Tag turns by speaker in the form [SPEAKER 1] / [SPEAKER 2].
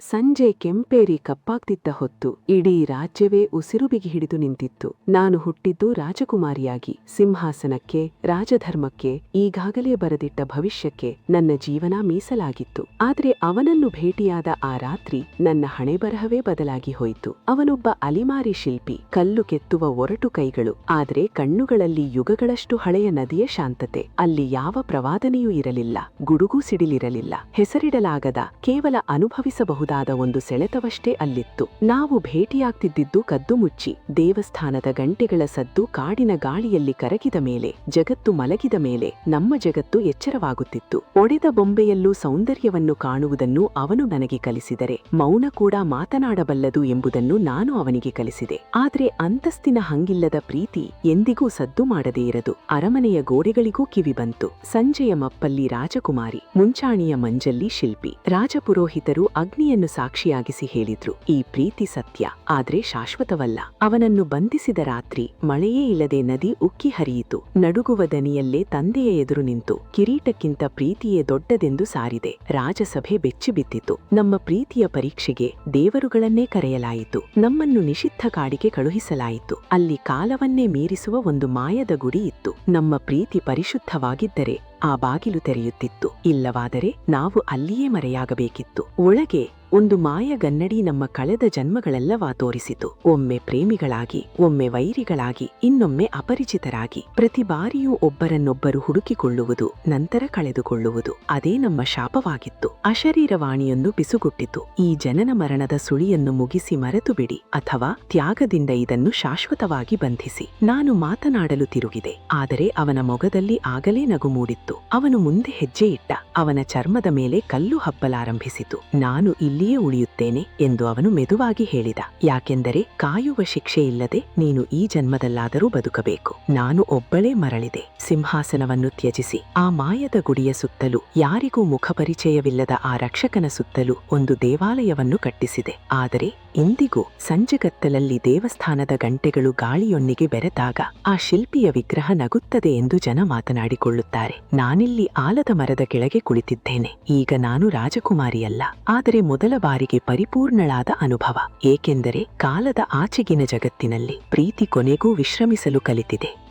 [SPEAKER 1] ಸಂಜೆ ಕೆಂಪೇರಿ ಕಪ್ಪಾಗ್ತಿದ್ದ ಹೊತ್ತು ಇಡೀ ರಾಜ್ಯವೇ ಉಸಿರು ಬಿಗಿ ಹಿಡಿದು ನಿಂತಿತ್ತು. ನಾನು ಹುಟ್ಟಿದ್ದು ರಾಜಕುಮಾರಿಯಾಗಿ. ಸಿಂಹಾಸನಕ್ಕೆ, ರಾಜಧರ್ಮಕ್ಕೆ, ಈಗಾಗಲೇ ಬರೆದಿಟ್ಟ ಭವಿಷ್ಯಕ್ಕೆ ನನ್ನ ಜೀವನ ಮೀಸಲಾಗಿತ್ತು. ಆದರೆ ಅವನನ್ನು ಭೇಟಿಯಾದ ಆ ರಾತ್ರಿ ನನ್ನ ಹಣೆಬರಹವೇ ಬದಲಾಗಿ ಹೋಯಿತು. ಅವನೊಬ್ಬ ಅಲಿಮಾರಿ ಶಿಲ್ಪಿ, ಕಲ್ಲು ಕೆತ್ತುವ ಒರಟು ಕೈಗಳು. ಆದರೆ ಕಣ್ಣುಗಳಲ್ಲಿ ಯುಗಗಳಷ್ಟು ಹಳೆಯ ನದಿಯ ಶಾಂತತೆ. ಅಲ್ಲಿ ಯಾವ ಪ್ರವಾದನೆಯೂ ಇರಲಿಲ್ಲ, ಗುಡುಗು ಸಿಡಿಲಿರಲಿಲ್ಲ. ಹೆಸರಿಡಲಾಗದ ಕೇವಲ ಅನುಭವಿಸಬಹುದಾದ ಒಂದು ಸೆಳೆತವಷ್ಟೇ ಅಲ್ಲಿತ್ತು. ನಾವು ಭೇಟಿಯಾಗ್ತಿದ್ದಿದ್ದು ಕದ್ದು ಮುಚ್ಚಿ ದೇವಸ್ಥಾನದ ಗಂಟೆಗಳ ಸದ್ದು ಕಾಡಿನ ಗಾಳಿಯಲ್ಲಿ ಕರಗಿದ ಮೇಲೆ, ಜಗತ್ತು ಮಲಗಿದ ಮೇಲೆ ನಮ್ಮ ಜಗತ್ತು ಎಚ್ಚರವಾಗುತ್ತಿತ್ತು. ಒಡೆದ ಬೊಂಬೆಯಲ್ಲೂ ಸೌಂದರ್ಯವನ್ನು ಕಾಣುವುದನ್ನು ಅವನು ನನಗೆ ಕಲಿಸಿದರೆ, ಮೌನ ಕೂಡ ಮಾತನಾಡಬಲ್ಲದು ಎಂಬುದನ್ನು ನಾನು ಅವನಿಗೆ ಕಲಿಸಿದೆ. ಆದ್ರೆ ಅಂತಸ್ತಿನ ಹಂಗಿಲ್ಲದ ಪ್ರೀತಿ ಎಂದಿಗೂ ಸದ್ದು ಮಾಡದೇ ಇರದು. ಅರಮನೆಯ ಗೋಡೆಗಳಿಗೂ ಕಿವಿ ಬಂತು. ಸಂಜೆಯ ಮಪ್ಪಲ್ಲಿ ರಾಜಕುಮಾರಿ, ಮುಂಚಾಣಿಯ ಮಂಜಲ್ಲಿ ಶಿಲ್ಪಿ, ರಾಜಪುರೋಹಿತರು ಅಗ್ನಿಯನ್ನು ಸಾಕ್ಷಿಯಾಗಿಸಿ ಹೇಳಿದ್ರು, ಈ ಪ್ರೀತಿ ಸತ್ಯ, ಆದ್ರೆ ಶಾಶ್ವತವಲ್ಲ. ಅವನನ್ನು ಬಂಧಿಸಿದ ರಾತ್ರಿ ಮಳೆಯೇ ಇಲ್ಲದೆ ನದಿ ಉಕ್ಕಿ ಹರಿಯಿತು. ನಡುಗುವ ದನಿಯಲ್ಲೇ ತಂದೆಯ ಎದುರು ನಿಂತು ಕಿರೀಟಕ್ಕಿಂತ ಪ್ರೀತಿಯೇ ದೊಡ್ಡದೆಂದು ಸಾರಿದೆ. ರಾಜಸಭೆ ಬೆಚ್ಚಿಬಿದ್ದಿತು ನಮ್ಮ ಪ್ರೀತಿಯ ಪರೀಕ್ಷೆಗೆ ದೇವರುಗಳನ್ನೇ ಕರೆಯಲಾಯಿತು. ನಮ್ಮನ್ನು ನಿಷಿದ್ಧ ಕಾಡಿಗೆ ಕಳುಹಿಸಲಾಯಿತು. ಅಲ್ಲಿ ಕಾಲವನ್ನೇ ಮೀರಿಸುವ ಒಂದು ಮಾಯದ ಗುಡಿ ಇತ್ತು. ನಮ್ಮ ಪ್ರೀತಿ ಪರಿಶುದ್ಧವಾಗಿದ್ದರೆ ಆ ಬಾಗಿಲು ತೆರೆಯುತ್ತಿತ್ತು. ಇಲ್ಲವಾದರೆ ನಾವು ಅಲ್ಲಿಯೇ ಮರೆಯಾಗಬೇಕಿತ್ತು. ಒಳಗೆ ಒಂದು ಮಾಯಗನ್ನಡಿ ನಮ್ಮ ಕಳೆದ ಜನ್ಮಗಳೆಲ್ಲವಾ ತೋರಿಸಿತು. ಒಮ್ಮೆ ಪ್ರೇಮಿಗಳಾಗಿ, ಒಮ್ಮೆ ವೈರಿಗಳಾಗಿ, ಇನ್ನೊಮ್ಮೆ ಅಪರಿಚಿತರಾಗಿ, ಪ್ರತಿ ಬಾರಿಯೂ ಒಬ್ಬರನ್ನೊಬ್ಬರು ಹುಡುಕಿಕೊಳ್ಳುವುದು, ನಂತರ ಕಳೆದುಕೊಳ್ಳುವುದು, ಅದೇ ನಮ್ಮ ಶಾಪವಾಗಿತ್ತು. ಅಶರೀರವಾಣಿಯೊಂದು ಬಿಸುಗುಟ್ಟಿತು. ಈ ಜನನ ಮರಣದ ಸುಳಿಯನ್ನು ಮುಗಿಸಿ ಮರೆತು ಬಿಡಿ ಅಥವಾ ತ್ಯಾಗದಿಂದ ಇದನ್ನು ಶಾಶ್ವತವಾಗಿ ಬಂಧಿಸಿ. ನಾನು ಮಾತನಾಡಲು ತಿರುಗಿದೆ, ಆದರೆ ಅವನ ಮೊಗದಲ್ಲಿ ಆಗಲೇ ನಗು ಮೂಡಿತ್ತು. ಅವನು ಮುಂದೆ ಹೆಜ್ಜೆ ಇಟ್ಟ ಅವನ ಚರ್ಮದ ಮೇಲೆ ಕಲ್ಲು ಹಬ್ಬಲಾರಂಭಿಸಿತು. ನಾನು ಇಲ್ಲಿಯೇ ಉಳಿಯುತ್ತೇನೆ ಎಂದು ಅವನು ಮೆದುವಾಗಿ ಹೇಳಿದ. ಯಾಕೆಂದರೆ ಕಾಯುವ ಶಿಕ್ಷೆ ಇಲ್ಲದೆ ನೀನು ಈ ಜನ್ಮದಲ್ಲಾದರೂ ಬದುಕಬೇಕು. ನಾನು ಒಬ್ಬಳೇ ಮರಳಿದೆ. ಸಿಂಹಾಸನವನ್ನು ತ್ಯಜಿಸಿ. ಆ ಮಾಯದ ಗುಡಿಯ ಸುತ್ತಲೂ ಯಾರಿಗೂ ಮುಖಪರಿಚಯವಿಲ್ಲದ ಆ ರಕ್ಷಕನ ಸುತ್ತಲೂ ಒಂದು ದೇವಾಲಯವನ್ನು ಕಟ್ಟಿಸಿದೆ. ಆದರೆ ಇಂದಿಗೂ ಸಂಜೆಗತ್ತಲಲ್ಲಿ ದೇವಸ್ಥಾನದ ಗಂಟೆಗಳು ಗಾಳಿಯೊಂದಿಗೆ ಬೆರೆತಾಗ ಆ ಶಿಲ್ಪಿಯ ವಿಗ್ರಹ ನಗುತ್ತದೆ ಎಂದು ಜನ ಮಾತನಾಡಿಕೊಳ್ಳುತ್ತಾರೆ. ನಾನಿಲ್ಲಿ ಆಲದ ಮರದ ಕೆಳಗೆ ಕುಳಿತಿದ್ದೇನೆ. ಈಗ ನಾನು ರಾಜಕುಮಾರಿಯಲ್ಲ. ಆದರೆ ಬಾರಿಗೆ ಪರಿಪೂರ್ಣಳಾದ ಅನುಭವ. ಏಕೆಂದರೆ ಕಾಲದ ಆಚೆಗಿನ ಜಗತ್ತಿನಲ್ಲಿ ಪ್ರೀತಿ ಕೊನೆಗೂ ವಿಶ್ರಮಿಸಲು ಕಲಿತಿದೆ.